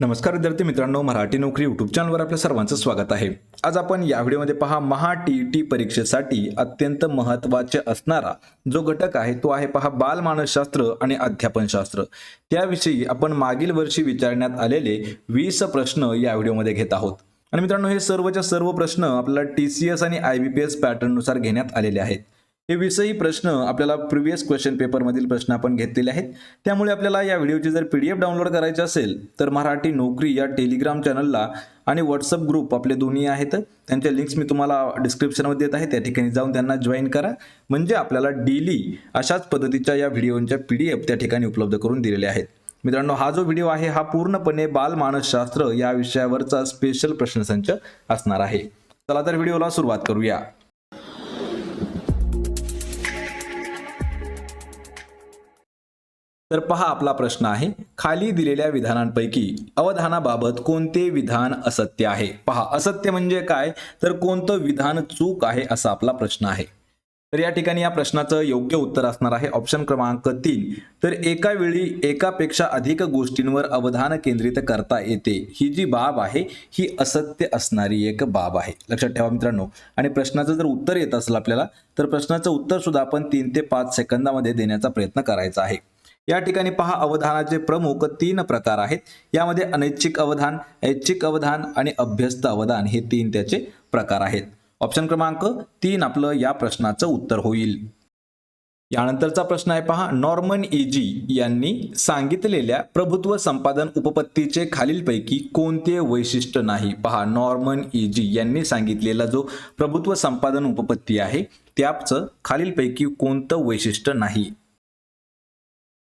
नमस्कार विद्यार्थी मित्रांनो मराठी नोकरी यूट्यूब चॅनलवर आपल्या सर्वांचं स्वागत आहे. आज आपण या व्हिडिओमध्ये पहा महा टी टी परीक्षेसाठी अत्यंत महत्त्वाचे असणारा जो घटक आहे तो आहे पहा बालमानसशास्त्र आणि अध्यापनशास्त्र. त्याविषयी आपण मागील वर्षी विचारण्यात आलेले वीस प्रश्न या व्हिडिओमध्ये घेत आहोत. आणि मित्रांनो हे सर्वच्या सर्व प्रश्न आपल्याला टी सी एस आणि आय बी पी एस पॅटर्ननुसार घेण्यात आलेले आहेत. हे विषयी प्रश्न आपल्याला प्रिव्हियस क्वेश्चन पेपरमधील प्रश्न आपण घेतलेले आहेत. त्यामुळे आपल्याला या व्हिडिओची जर पी डी एफ डाउनलोड करायची असेल तर मराठी नोकरी या टेलिग्राम चॅनलला आणि व्हॉट्सअप ग्रुप आपले दोन्ही आहेत. त्यांच्या लिंक्स मी तुम्हाला डिस्क्रिप्शनमध्ये देत आहे. त्या ठिकाणी जाऊन त्यांना जॉईन करा. म्हणजे आपल्याला डेली अशाच पद्धतीच्या या व्हिडिओच्या पी डी एफ त्या ठिकाणी उपलब्ध करून दिलेले आहेत. मित्रांनो हा जो व्हिडिओ आहे हा पूर्णपणे बालमानसशास्त्र या विषयावरचा स्पेशल प्रश्नसंच असणार आहे. चला तर व्हिडिओला सुरुवात करूया. तर पहा आपला प्रश्न आहे. खाली दिलेल्या विधानांपैकी अवधानाबाबत कोणते विधान असत्य आहे? पहा असत्य म्हणजे काय? तर कोणतं विधान चूक आहे असा आपला प्रश्न आहे. तर या ठिकाणी या प्रश्नाचं योग्य उत्तर असणार आहे. ऑप्शन क्रमांक तीन. तर एका वेळी एकापेक्षा अधिक गोष्टींवर अवधान केंद्रित करता येते. ही जी बाब आहे ही असत्य असणारी एक बाब आहे. लक्षात ठेवा मित्रांनो. आणि प्रश्नाचं जर उत्तर येत असेल आपल्याला तर प्रश्नाचं उत्तर सुद्धा आपण तीन ते पाच सेकंदामध्ये देण्याचा प्रयत्न करायचा आहे. या ठिकाणी पहा अवधानाचे प्रमुख तीन प्रकार आहेत. यामध्ये अनैच्छिक अवधान ऐच्छिक अवधान आणि अभ्यस्त अवधान हे तीन त्याचे प्रकार आहेत. ऑप्शन क्रमांक तीन आपलं या प्रश्नाचं उत्तर होईल. यानंतरचा प्रश्न आहे पहा नॉर्मन इजी यांनी सांगितलेल्या प्रभुत्व संपादन उपपत्तीचे खालीलपैकी कोणते वैशिष्ट्य नाही? पहा नॉर्मन इजी यांनी सांगितलेला जो प्रभुत्व संपादन उपपत्ती आहे त्याचं खालीलपैकी कोणतं वैशिष्ट्य नाही?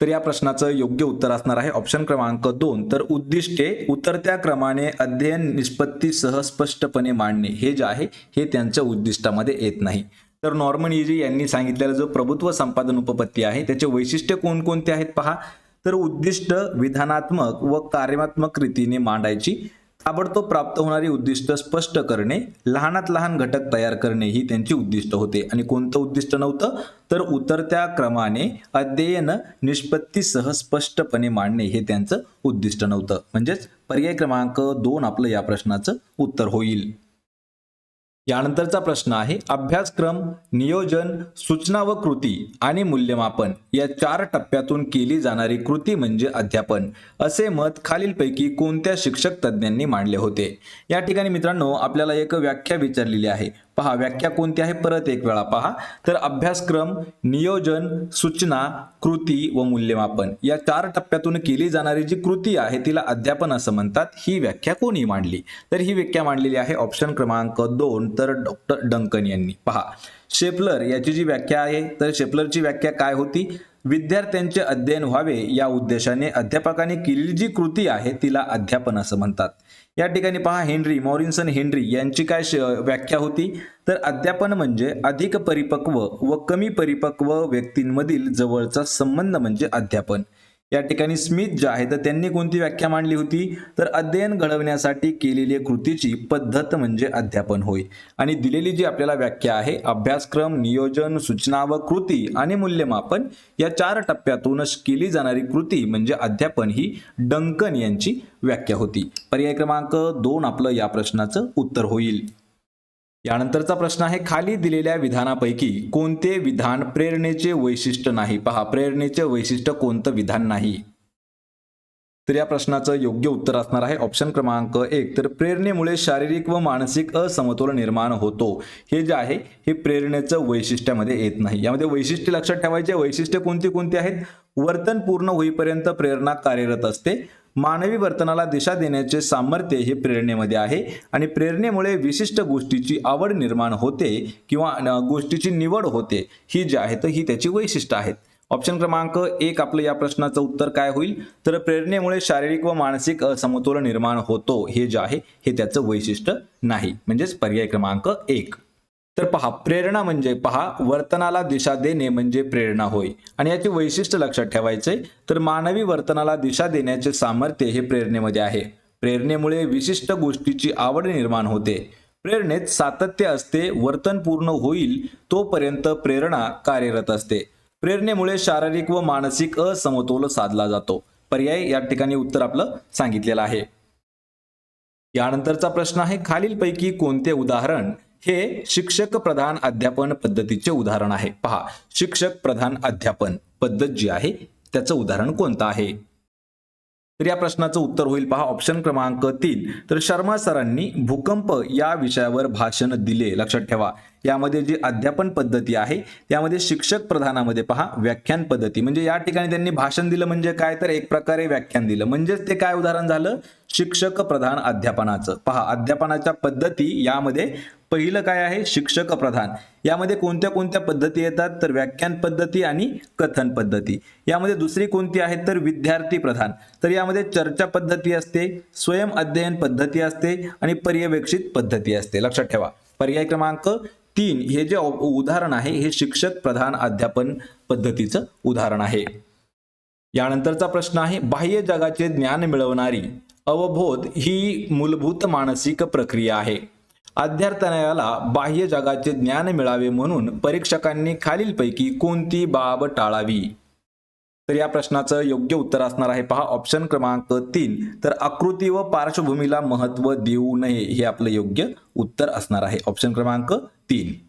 तर या प्रश्नाचं योग्य उत्तर असणार आहे. ऑप्शन क्रमांक दोन. तर उद्दिष्टे उतरत्या क्रमाने अध्ययन निष्पत्तीसह स्पष्टपणे मांडणे. हे जे आहे हे त्यांच्या उद्दिष्टामध्ये येत नाही. तर नॉर्मन इजी यांनी सांगितलेला जो प्रभुत्व संपादन उपपत्ती आहे त्याचे वैशिष्ट्य कोणकोणते आहेत पहा. तर उद्दिष्ट विधानात्मक व कार्यात्मक रीतीने मांडायची. ताबडतोब प्राप्त होणारी उद्दिष्ट स्पष्ट करणे लहानात लहान घटक तयार करणे ही त्यांची उद्दिष्ट होते. आणि कोणतं उद्दिष्ट नव्हतं? तर उतरत्या क्रमाने अध्ययन निष्पत्तीसह स्पष्टपणे मांडणे हे त्यांचं उद्दिष्ट नव्हतं. म्हणजेच पर्याय क्रमांक दोन आपलं या प्रश्नाचं उत्तर होईल. यानंतरचा प्रश्न आहे अभ्यासक्रम नियोजन सूचना व कृती आणि मूल्यमापन या चार टप्प्यातून केली जाणारी कृती म्हणजे अध्यापन. असे मत खालीलपैकी कोणत्या शिक्षक तज्ज्ञांनी मांडले होते? या ठिकाणी मित्रांनो आपल्याला एक व्याख्या विचारलेली आहे. पहा व्याख्या कोणती आहे? परत एक वेळा पहा. तर अभ्यासक्रम नियोजन सूचना कृती व मूल्यमापन या चार टप्प्यातून केली जाणारी जी कृती आहे तिला अध्यापन असं म्हणतात. ही व्याख्या कोणी मांडली? तर ही व्याख्या मांडलेली आहे ऑप्शन क्रमांक दोन तर डॉक्टर डंकन यांनी. पहा शेपलर याची जी व्याख्या आहे तर शेपलरची व्याख्या काय होती? विद्यार्थ्यांचे अध्ययन व्हावे या उद्देशाने अध्यापकाने केलेली जी कृती आहे तिला अध्यापन असं म्हणतात. या ठिकाणी पहा हेनरी मॉरिन्सन हेनरी यांची काय श- व्याख्या होती? तर अध्यापन म्हणजे अधिक परिपक्व व कमी परिपक्व व्यक्तींमधील जवळचा संबंध म्हणजे अध्यापन. या ठिकाणी स्मिथ जे आहे तर त्यांनी कोणती व्याख्या मांडली होती? तर अध्ययन घडवण्यासाठी केलेली कृतीची पद्धत म्हणजे अध्यापन होय. आणि दिलेली जी आपल्याला व्याख्या आहे अभ्यासक्रम नियोजन सूचना व कृती आणि मूल्यमापन या चार टप्प्यातून केली जाणारी कृती म्हणजे अध्यापन ही डंकन यांची व्याख्या होती. पर्याय क्रमांक दोन आपलं या प्रश्नाचं उत्तर होईल. यानंतरचा प्रश्न आहे खाली दिलेल्या विधानापैकी कोणते विधान प्रेरणेचे वैशिष्ट्य नाही? पहा प्रेरणेचे वैशिष्ट्य कोणतं विधान नाही? तर या प्रश्नाचं योग्य उत्तर असणार आहे. ऑप्शन क्रमांक एक. तर प्रेरणेमुळे शारीरिक व मानसिक असमतोल निर्माण होतो. हे जे आहे हे प्रेरणेचं वैशिष्ट्यामध्ये येत नाही. यामध्ये वैशिष्ट्य लक्षात ठेवायचे. वैशिष्ट्य कोणती कोणती आहेत? वर्तन पूर्ण होईपर्यंत प्रेरणा कार्यरत असते. मानवी वर्तनाला दिशा देण्याचे सामर्थ्य हे प्रेरणेमध्ये आहे आणि प्रेरणेमुळे विशिष्ट गोष्टीची आवड निर्माण होते किंवा गोष्टीची निवड होते ही जी आहे तर ही त्याची वैशिष्ट्य आहेत. ऑप्शन क्रमांक एक आपलं या प्रश्नाचं उत्तर काय होईल? तर प्रेरणेमुळे शारीरिक व मानसिक असमतोल निर्माण होतो हे जे आहे हे त्याचं वैशिष्ट्य नाही. म्हणजेच पर्याय क्रमांक एक. तर पहा प्रेरणा म्हणजे पहा वर्तनाला दिशा देणे म्हणजे प्रेरणा होय. आणि याचे वैशिष्ट्य लक्षात ठेवायचे तर मानवी वर्तनाला दिशा देण्याचे सामर्थ्य हे प्रेरणेमध्ये आहे. प्रेरणेमुळे विशिष्ट गोष्टीची आवड निर्माण होते. प्रेरणेत सातत्य असते वर्तन पूर्ण होईल तोपर्यंत प्रेरणा कार्यरत असते. प्रेरणेमुळे शारीरिक व मानसिक असमतोल साधला जातो. पर्याय या ठिकाणी उत्तर आपलं सांगितलेलं आहे. यानंतरचा प्रश्न आहे खालीलपैकी कोणते उदाहरण हे शिक्षक प्रधान अध्यापन पद्धतीचे उदाहरण आहे. पहा शिक्षक प्रधान अध्यापन पद्धत जी आहे त्याचं उदाहरण कोणतं आहे? तर या प्रश्नाचं उत्तर होईल. पहा ऑप्शन क्रमांक तीन. तर शर्मा सरांनी भूकंप या विषयावर भाषण दिले. लक्षात ठेवा. यामध्ये जी अध्यापन पद्धती आहे त्यामध्ये शिक्षक प्रधानामध्ये पहा व्याख्यान पद्धती. म्हणजे या ठिकाणी त्यांनी भाषण दिलं म्हणजे काय? तर एक प्रकारे व्याख्यान दिलं. म्हणजेच ते काय उदाहरण झालं? शिक्षक प्रधान अध्यापनाचं. पहा अध्यापनाच्या पद्धती यामध्ये पहिलं काय आहे? शिक्षक प्रधान यामध्ये कोणत्या कोणत्या पद्धती येतात? तर व्याख्यान पद्धती आणि कथन पद्धती. यामध्ये दुसरी कोणती आहे तर विद्यार्थी प्रधान. तर यामध्ये चर्चा पद्धती असते स्वयं अध्ययन पद्धती असते आणि पर्यवेक्षित पद्धती असते. लक्षात ठेवा. पर्याय क्रमांक तीन. हे जे उदाहरण आहे हे शिक्षक प्रधान अध्यापन पद्धतीचं उदाहरण आहे. यानंतरचा प्रश्न आहे बाह्य जगाचे ज्ञान मिळवणारी. अवबोध ही मूलभूत मानसिक प्रक्रिया आहे. अध्यार्थनाला बाह्य जगाचे ज्ञान मिळावे म्हणून परीक्षकांनी खालीलपैकी कोणती बाब टाळावी? तर या प्रश्नाचं योग्य उत्तर असणार आहे पहा ऑप्शन क्रमांक तीन. तर आकृती व पार्श्वभूमीला महत्त्व देऊ नये हे आपलं योग्य उत्तर असणार आहे. ऑप्शन क्रमांक तीन.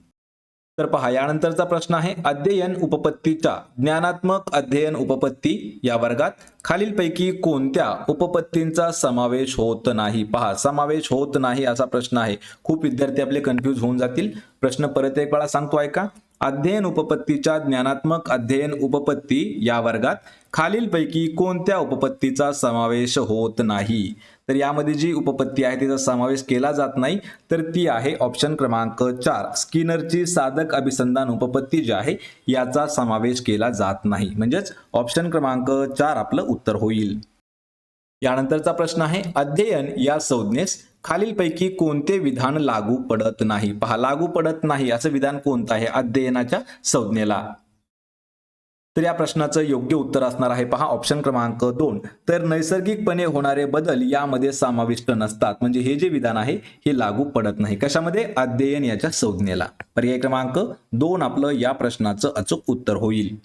तर पहा यानंतरचा प्रश्न आहे अध्ययन उपपत्तीच्या ज्ञानात्मक अध्ययन उपपत्ती या वर्गात खालीलपैकी कोणत्या उपपत्तींचा समावेश होत नाही? पहा समावेश होत नाही असा प्रश्न आहे. खूप विद्यार्थी आपले कन्फ्यूज होऊन जातील. प्रश्न परत एक वेळा सांगतो ऐका. अध्ययन उपपत्तीच्या ज्ञानात्मक अध्ययन उपपत्ती या वर्गात खालीलपैकी कोणत्या उपपत्तीचा समावेश होत नाही? तर यामध्ये जी उपपत्ती आहे तिचा समावेश केला जात नाही तर ती आहे ऑप्शन क्रमांक चार. स्किनरची साधक अभिसंधान उपपत्ती जी आहे याचा समावेश केला जात नाही. म्हणजेच ऑप्शन क्रमांक चार आपलं उत्तर होईल. यानंतरचा प्रश्न आहे अध्ययन या संज्ञेस खालीलपैकी कोणते विधान लागू पडत नाही? पहा लागू पडत नाही असं विधान कोणतं आहे? अध्ययनाच्या संज्ञेला. तर या प्रश्नाचं योग्य उत्तर असणार आहे. पहा ऑप्शन क्रमांक दोन. तर नैसर्गिकपणे होणारे बदल यामध्ये समाविष्ट नसतात. म्हणजे हे जे विधान आहे हे लागू पडत नाही. कशामध्ये? अध्ययन याच्या संज्ञेला. पर्याय क्रमांक दोन आपलं या प्रश्नाचं अचूक उत्तर होईल.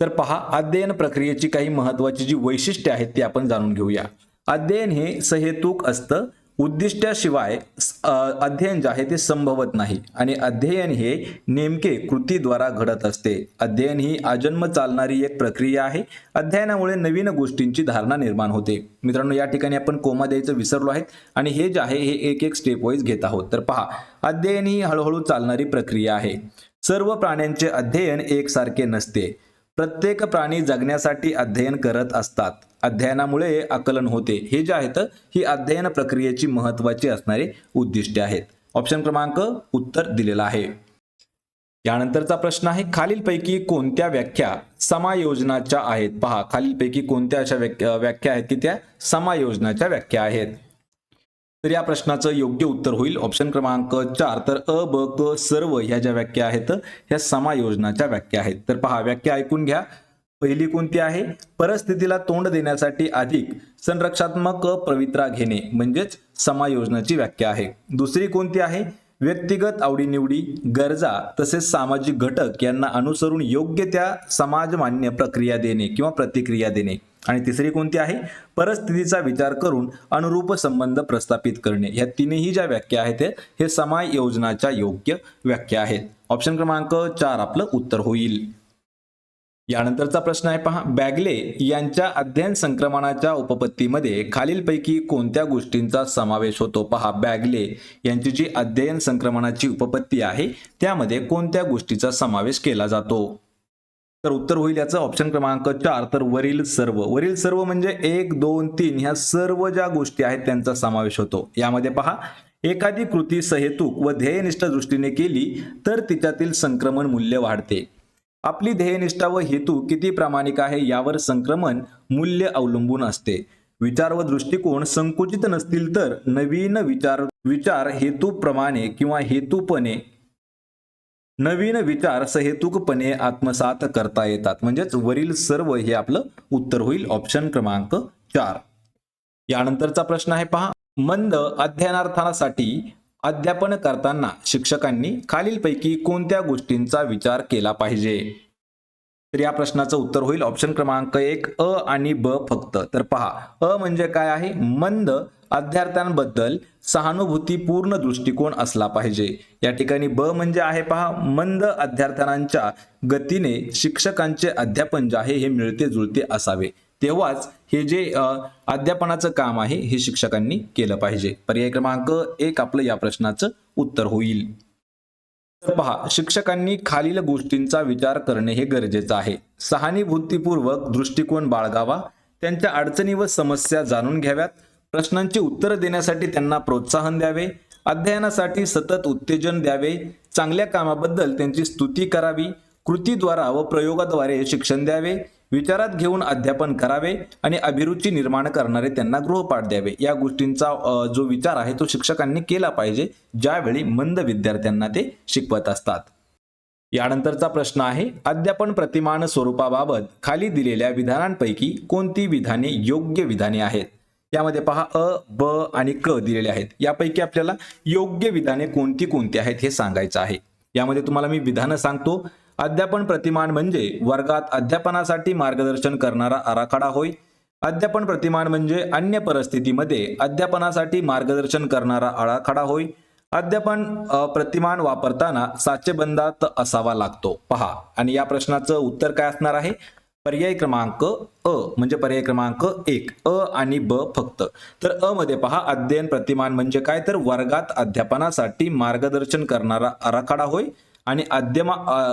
तर पहा अध्ययन प्रक्रियेची काही महत्वाची जी वैशिष्ट्ये आहेत ती आपण जाणून घेऊया. अध्ययन हे सहेतुक असतं. उद्दिष्ट्याशिवाय अध्ययन जे आहे ते संभवत नाही. आणि अध्ययन हे नेमके कृतीद्वारा घडत असते. अध्ययन ही आजन्म चालणारी एक प्रक्रिया आहे. अध्ययनामुळे नवीन गोष्टींची धारणा निर्माण होते. मित्रांनो या ठिकाणी आपण कोमा द्यायचं विसरलो आहेत. आणि हे जे आहे हे एक एक स्टेप वाईज घेत आहोत. तर पहा अध्ययन ही हळूहळू चालणारी प्रक्रिया आहे. सर्व प्राण्यांचे अध्ययन एकसारखे नसते. प्रत्येक प्राणी जगण्यासाठी अध्ययन करत असतात. अध्ययनामुळे आकलन होते. हे जे आहेत ही अध्ययन प्रक्रियेची महत्वाची असणारे उद्दिष्टे आहेत. ऑप्शन क्रमांक उत्तर दिलेला आहे. यानंतरचा प्रश्न आहे खालीलपैकी कोणत्या व्याख्या समायोजनाच्या आहेत? पहा खालीलपैकी कोणत्या अशा व्याख्या आहेत की त्या समायोजनाच्या व्याख्या आहेत? तर या प्रश्नाचं योग्य उत्तर होईल. ऑप्शन क्रमांक चार. तर अ ब क सर्व ह्या ज्या व्याख्या आहेत ह्या समायोजनाच्या व्याख्या आहेत. तर पहा व्याख्या ऐकून घ्या. पहिली कोणती आहे? परिस्थितीला तोंड देण्यासाठी अधिक संरक्षात्मक पवित्रा घेणे म्हणजेच समायोजनाची व्याख्या आहे. दुसरी कोणती आहे? व्यक्तिगत आवडीनिवडी गरजा तसेच सामाजिक घटक यांना अनुसरून योग्य त्या समाजमान्य प्रक्रिया देणे किंवा प्रतिक्रिया देणे. आणि तिसरी कोणती आहे? परिस्थितीचा विचार करून अनुरूप संबंध प्रस्थापित करणे. या तिन्ही ज्या व्याख्या आहेत हे समायोजनाच्या योग्य व्याख्या आहेत. ऑप्शन क्रमांक चार आपलं उत्तर होईल. यानंतरचा प्रश्न आहे पहा. बॅगले यांच्या अध्ययन संक्रमणाच्या उपपत्तीमध्ये खालीलपैकी कोणत्या गोष्टींचा समावेश होतो? पहा बॅगले यांची जी अध्ययन संक्रमणाची उपपत्ती आहे त्यामध्ये कोणत्या गोष्टीचा समावेश केला जातो? तर उत्तर होईल याचं. ऑप्शन क्रमांक चार. तर वरील सर्व. वरील सर्व म्हणजे एक दोन तीन ह्या सर्व ज्या गोष्टी आहेत त्यांचा समावेश होतो. यामध्ये पहा एखादी कृती सहेतुक व ध्येयनिष्ठ दृष्टीने केली तर तिच्यातील संक्रमण मूल्य वाढते. आपली ध्येयनिष्ठा व हेतू किती प्रामाणिक आहे यावर संक्रमण मूल्य अवलंबून असते. विचार व दृष्टिकोन संकुचित नसतील तर नवीन विचार विचार हेतूप्रमाणे किंवा हेतूपणे नवीन विचार सहेतुकपणे आत्मसात करता येतात. म्हणजेच वरील सर्व हे आपलं उत्तर होईल. ऑप्शन क्रमांक चार. यानंतरचा प्रश्न आहे पहा. मंद अध्ययनार्थासाठी अध्यापन करताना शिक्षकांनी खालीलपैकी कोणत्या गोष्टींचा विचार केला पाहिजे? तर या प्रश्नाचं उत्तर होईल ऑप्शन क्रमांक एक अ आणि ब फक्त. तर पहा अ म्हणजे काय आहे? मंद अध्यार्थ्यांबद्दल सहानुभूतीपूर्ण दृष्टिकोन असला पाहिजे. या ठिकाणी ब म्हणजे आहे पहा मंद अध्यार्थ्यांच्या गतीने शिक्षकांचे अध्यापन जे आहे हे मिळते जुळते असावे. तेव्हाच हे जे अध्यापनाचं काम आहे हे शिक्षकांनी केलं पाहिजे. पर्याय क्रमांक एक आपलं या प्रश्नाचं उत्तर होईल. तर पहा शिक्षकांनी खालील गोष्टींचा विचार करणे हे गरजेचं आहे. सहानुभूतीपूर्वक दृष्टिकोन बाळगावा त्यांच्या अडचणी व समस्या जाणून घ्याव्यात प्रश्नांची उत्तरं देण्यासाठी त्यांना प्रोत्साहन द्यावे अध्ययनासाठी सतत उत्तेजन द्यावे चांगल्या कामाबद्दल त्यांची स्तुती करावी कृतीद्वारा व प्रयोगाद्वारे शिक्षण द्यावे विचारात घेऊन अध्यापन करावे आणि अभिरुची निर्माण करणारे त्यांना गृहपाठ द्यावे. या गोष्टींचा जो विचार आहे तो शिक्षकांनी केला पाहिजे ज्यावेळी मंद विद्यार्थ्यांना ते शिकवत असतात. यानंतरचा प्रश्न आहे अध्यापन प्रतिमान स्वरूपाबाबत खाली दिलेल्या विधानांपैकी कोणती विधाने योग्य विधाने आहेत? यामध्ये पहा अ ब आणि क दिलेले आहेत. यापैकी आपल्याला योग्य विधाने कोणती कोणती आहेत हे सांगायचं आहे. यामध्ये तुम्हाला मी विधानं सांगतो. अध्यापन प्रतिमान म्हणजे वर्गात अध्यापनासाठी मार्गदर्शन करणारा आराखडा होय. अध्यापन प्रतिमान म्हणजे अन्य परिस्थितीमध्ये अध्यापनासाठी मार्गदर्शन करणारा आराखडा होय. अध्यापन प्रतिमान वापरताना साचेबंदात असावा लागतो. पहा आणि या प्रश्नाचं उत्तर काय असणार आहे? पर्याय क्रमांक अ म्हणजे पर्याय क्रमांक एक. अ आणि ब फक्त. तर अ मध्ये पहा अध्ययन प्रतिमान म्हणजे काय? तर वर्गात अध्यापनासाठी मार्गदर्शन करणारा आराखडा होय. आणि अध्यमा अ,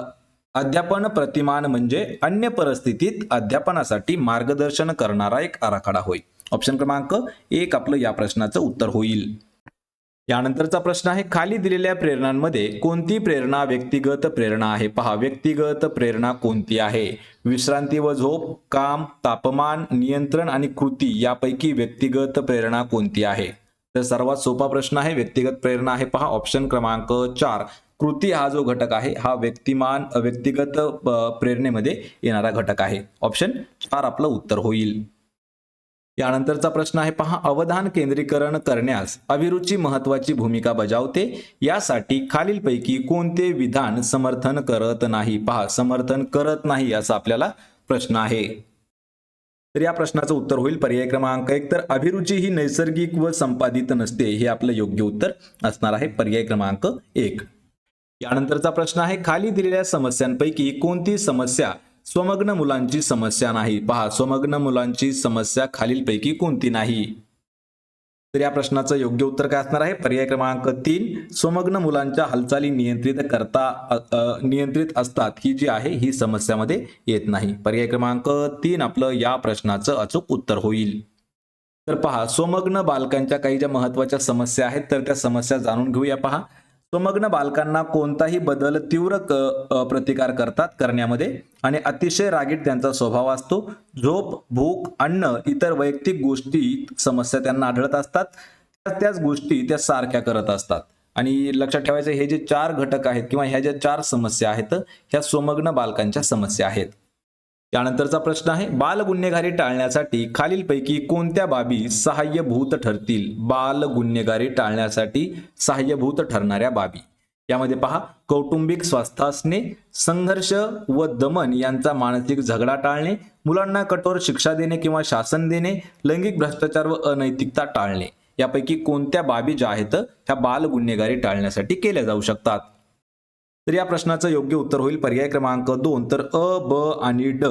अध्यापन प्रतिमान म्हणजे अन्य परिस्थितीत अध्यापनासाठी मार्गदर्शन करणारा एक आराखडा होय. ऑप्शन क्रमांक एक आपलं या प्रश्नाचं उत्तर होईल. यानंतरचा प्रश्न आहे खाली दिलेल्या प्रेरणांमध्ये कोणती प्रेरणा व्यक्तिगत प्रेरणा आहे? पहा व्यक्तिगत प्रेरणा कोणती आहे? विश्रांती व झोप काम तापमान नियंत्रण आणि कृती यापैकी व्यक्तिगत प्रेरणा कोणती आहे? तर सर्वात सोपा प्रश्न आहे व्यक्तिगत प्रेरणा आहे. पहा ऑप्शन क्रमांक चार. कृती हा जो घटक आहे हा व्यक्तिमान व्यक्तिगत प्रेरणेमध्ये येणारा घटक आहे. ऑप्शन चार आपलं उत्तर होईल. यानंतरचा प्रश्न आहे पहा अवधान केंद्रीकरण करण्यास अभिरुची महत्वाची भूमिका बजावते. यासाठी खालीलपैकी कोणते विधान समर्थन करत नाही? पहा समर्थन करत नाही असा आपल्याला प्रश्न आहे. तर या प्रश्नाचं उत्तर होईल पर्याय क्रमांक एक. तर अभिरुची ही नैसर्गिक व संपादित नसते हे आपलं योग्य उत्तर असणार आहे पर्याय क्रमांक एक. यानंतरचा प्रश्न आहे खाली दिलेल्या समस्यांपैकी कोणती समस्या स्वमग्न मुलांची समस्या नाही? पहा स्वमग्न मुलांची समस्या खालीलपैकी कोणती नाही? तर या प्रश्नाचं योग्य उत्तर काय असणार आहे? पर्याय क्रमांक तीन स्वमग्न मुलांच्या हालचाली नियंत्रित करता नियंत्रित असतात ही जी आहे ही समस्यामध्ये येत नाही. पर्याय क्रमांक तीन आपलं या प्रश्नाचं अचूक उत्तर होईल. तर पहा स्वमग्न बालकांच्या काही ज्या महत्त्वाच्या समस्या आहेत तर त्या समस्या जाणून घेऊया. पहा स्वमग्न बालकांना कोणताही बदल तीव्र क प्रतिकार करतात करण्यामध्ये आणि अतिशय रागीट त्यांचा स्वभाव असतो. झोप भूक अन्न इतर वैयक्तिक गोष्टी समस्या त्यांना आढळत असतात. त्याच त्याच गोष्टी त्या सारख्या करत असतात. आणि लक्षात ठेवायचं हे जे चार घटक आहेत किंवा ह्या ज्या चार समस्या आहेत ह्या स्वमग्न बालकांच्या समस्या आहेत. त्यानंतरचा प्रश्न आहे बाल गुन्हेगारी टाळण्यासाठी खालीलपैकी कोणत्या बाबी सहाय्यभूत ठरतील? बाल गुन्हेगारी टाळण्यासाठी सहाय्यभूत ठरणाऱ्या बाबी. यामध्ये पहा कौटुंबिक स्वास्थ्य असणे संघर्ष व दमन यांचा मानसिक झगडा टाळणे मुलांना कठोर शिक्षा देणे किंवा शासन देणे लैंगिक भ्रष्टाचार व अनैतिकता टाळणे. यापैकी कोणत्या बाबी ज्या आहेत ह्या बाल गुन्हेगारी टाळण्यासाठी केल्या जाऊ शकतात? तर या प्रश्नाचं योग्य उत्तर होईल. पर्याय क्रमांक दोन. तर अ ब आणि ड.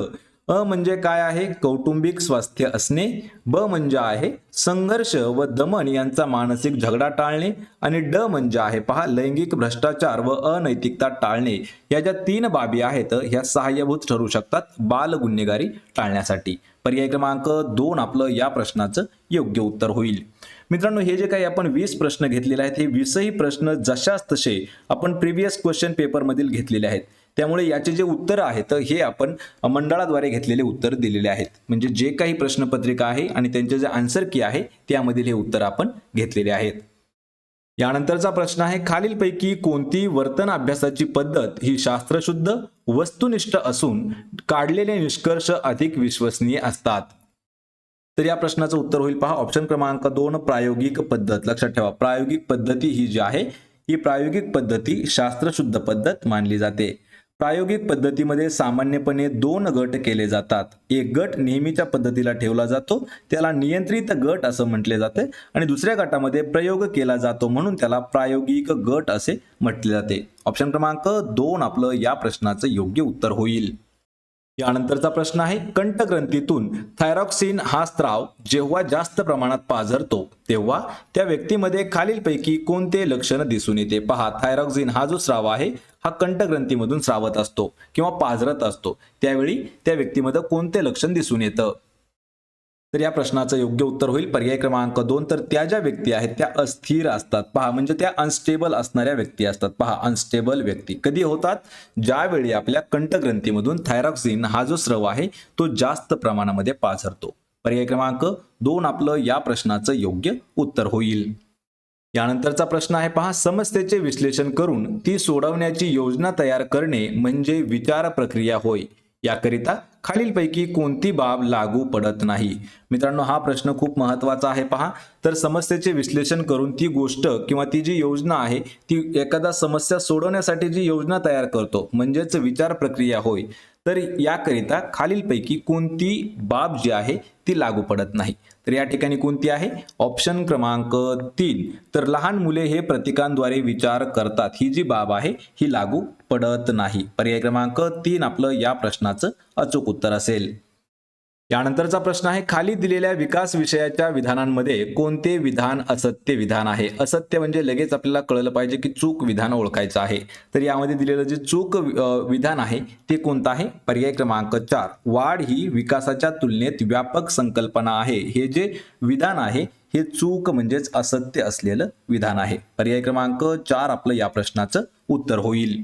अ म्हणजे काय आहे? कौटुंबिक स्वास्थ्य असणे. ब म्हणजे आहे संघर्ष व दमन यांचा मानसिक झगडा टाळणे. आणि ड म्हणजे आहे पहा लैंगिक भ्रष्टाचार व अनैतिकता टाळणे. या ज्या तीन बाबी आहेत. ह्या सहाय्यभूत ठरू शकतात बाल गुन्हेगारी टाळण्यासाठी. पर्याय क्रमांक दोन आपलं या प्रश्नाचं योग्य उत्तर होईल. मित्रांनो हे जे काही आपण वीस प्रश्न घेतलेले आहेत हे वीसही प्रश्न जशाच तसे आपण प्रिव्हियस क्वेश्चन पेपरमधील घेतलेले आहेत. त्यामुळे याचे जे उत्तर आहेत हे आपण मंडळाद्वारे घेतलेले उत्तर दिलेले आहेत. म्हणजे जे काही प्रश्नपत्रिका आहे आणि त्यांचे जे आन्सर की आहे त्यामधील हे उत्तर आपण घेतलेले आहेत. यानंतरचा प्रश्न आहे खालीलपैकी कोणती वर्तन अभ्यासाची पद्धत ही शास्त्रशुद्ध वस्तुनिष्ठ असून काढलेले निष्कर्ष अधिक विश्वसनीय असतात? तर या प्रश्नाचं उत्तर होईल पहा. ऑप्शन क्रमांक दोन प्रायोगिक पद्धत. लक्षात ठेवा. प्रायोगिक पद्धती ही जी आहे ही प्रायोगिक पद्धती शास्त्रशुद्ध पद्धत मानली जाते. प्रायोगिक पद्धतीमध्ये सामान्यपणे दोन गट केले जातात. एक गट नेहमीच्या पद्धतीला ठेवला जातो त्याला नियंत्रित गट असं म्हटले जाते आणि दुसऱ्या गटामध्ये प्रयोग केला जातो म्हणून त्याला प्रायोगिक गट असे म्हटले जाते. ऑप्शन क्रमांक दोन आपलं या प्रश्नाचं योग्य उत्तर होईल. यानंतरचा प्रश्न आहे कंठग्रंथीतून थायरॉक्सिन हा स्त्राव जेव्हा जास्त प्रमाणात पाझरतो तेव्हा त्या व्यक्तीमध्ये खालीलपैकी कोणते लक्षण दिसून येते? पहा थायरॉक्सिन हा जो स्राव आहे हा कंठग्रंथीमधून स्रावत असतो किंवा पाझरत असतो. त्यावेळी त्या व्यक्तीमध्ये कोणते लक्षण दिसून येतं? तर या प्रश्नाचं योग्य उत्तर होईल. पर्याय क्रमांक दोन तर त्या ज्या व्यक्ती आहेत त्या अस्थिर असतात. पहा म्हणजे त्या अनस्टेबल असणाऱ्या व्यक्ती असतात. पहा अनस्टेबल व्यक्ती. कधी होतात? ज्यावेळी आपल्या कंठग्रंथीमधून थायरॉक्सिन हा जो स्रव आहे तो जास्त प्रमाणामध्ये पाझरतो. पर्याय क्रमांक दोन आपलं या प्रश्नाचं योग्य उत्तर होईल. यानंतरचा प्रश्न आहे पहा समस्येचे विश्लेषण करून ती सोडवण्याची योजना तयार करणे म्हणजे विचार प्रक्रिया होय. याकरिता खालीलपैकी कोणती बाब लागू पडत नाही? मित्रांनो हा प्रश्न खूप महत्त्वाचा आहे. पहा तर समस्येचे विश्लेषण करून ती गोष्ट किंवा ती जी योजना आहे ती एखादा समस्या सोडवण्यासाठी जी योजना तयार करतो म्हणजेच विचार प्रक्रिया होय. तर याकरिता खालीलपैकी कोणती बाब जी आहे ती लागू पडत नाही. तर या ठिकाणी कोणती आहे? ऑप्शन क्रमांक तीन. तर लहान मुले हे प्रतिकांद्वारे विचार करतात. ही जी बाब आहे ही लागू पडत नाही. पर्याय क्रमांक तीन आपलं या प्रश्नाचं अचूक उत्तर असेल. यानंतरचा प्रश्न आहे खाली दिलेल्या विकास विषयाच्या विधानांमध्ये कोणते विधान असत्य विधान आहे? असत्य म्हणजे लगेच आपल्याला कळलं पाहिजे की चूक विधान ओळखायचं आहे. तर यामध्ये दिलेलं जे चूक विधान आहे ते कोणतं आहे? पर्याय क्रमांक चार. वाढ ही विकासाच्या तुलनेत व्यापक संकल्पना आहे. हे जे विधान आहे हे चूक म्हणजेच असत्य असलेलं विधान आहे. पर्याय क्रमांक चार आपलं या प्रश्नाचं उत्तर होईल.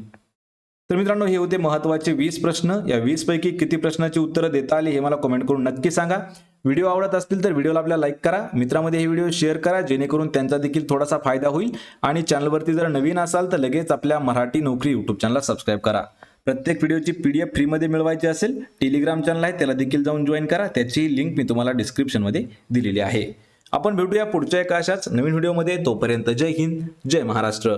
तर मित्रांनो हे होते महत्त्वाचे वीस प्रश्न. या वीस पैकी किती प्रश्नाची उत्तरं देता आली हे मला कमेंट करून नक्की सांगा. व्हिडिओ आवडत असतील तर व्हिडिओला आपल्या लाईक करा. मित्रामध्ये हे व्हिडिओ शेअर करा जेणेकरून त्यांचा देखील थोडासा फायदा होईल. आणि चॅनलवरती जर नवीन असाल तर लगेच आपल्या मराठी नोकरी यूट्यूब चॅनलला सबस्क्राईब करा. प्रत्येक व्हिडिओची पीडीएफ फ्रीमध्ये मिळवायची असेल टेलिग्राम चॅनल आहे त्याला देखील जाऊन जॉईन करा. त्याची लिंक मी तुम्हाला डिस्क्रिप्शनमध्ये दिलेली आहे. आपण भेटूया पुढच्या एका अशाच नवीन व्हिडिओमध्ये. तोपर्यंत जय हिंद जय महाराष्ट्र.